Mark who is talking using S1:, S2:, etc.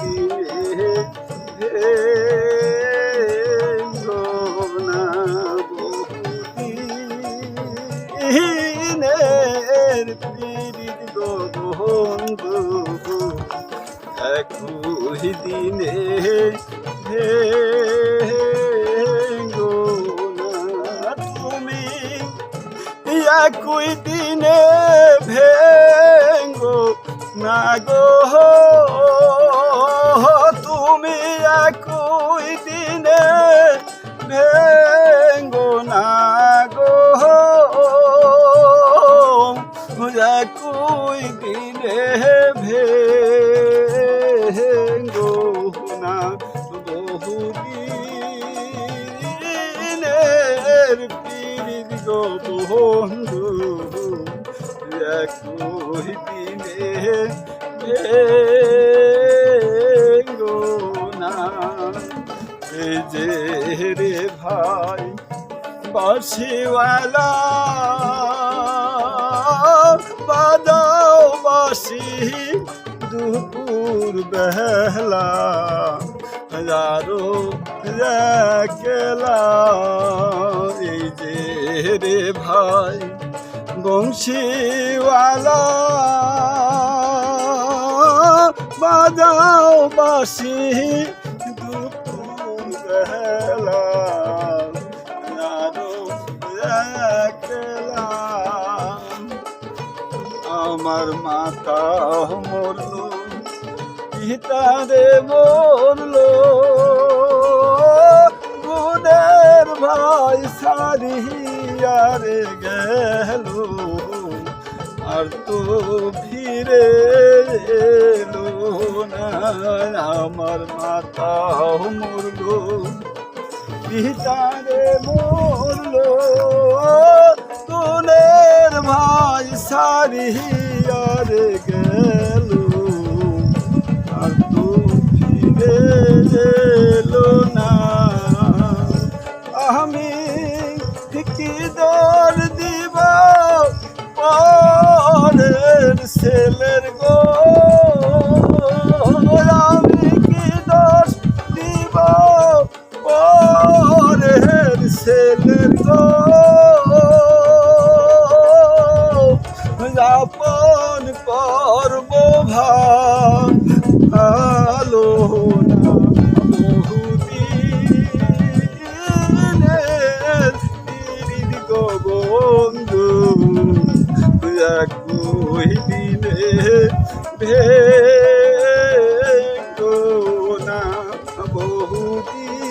S1: দিনে গোনা বহুদিনের পীড়িত বন্ধু। একই দিনে হে তুমি একই দিনে ভেঙ্গো না গো তুমি একই দিনে ভেঙ্গো না গো একই দিনে ভেঙ্গো না বহুদিনের পীড়িত বন্ধু। একই দিনে না যে রে ভাই বাসিওয়ালা বাদাও বাসি দুপুর বেলা হাজারো কেলা এই যে রে ভাই বংশীওয়ালা বাজাও বাসি আমার মাতা মরলো পিতারে মরলো গুণের ভাই সারিয়ারে গেল, আর তো ফিরে এলো না। আমার মাতা মরলো পিতারে মরলো, তোলের ভাই সারিয়ার গেল। আর তো ফিরে এলো না। আমি ছেলের গো আমি কি দোষ দিব? পরের ছেলের গো যাপন করব ভালো না। একই দিনে ভেঙ্গো না বহুদিনের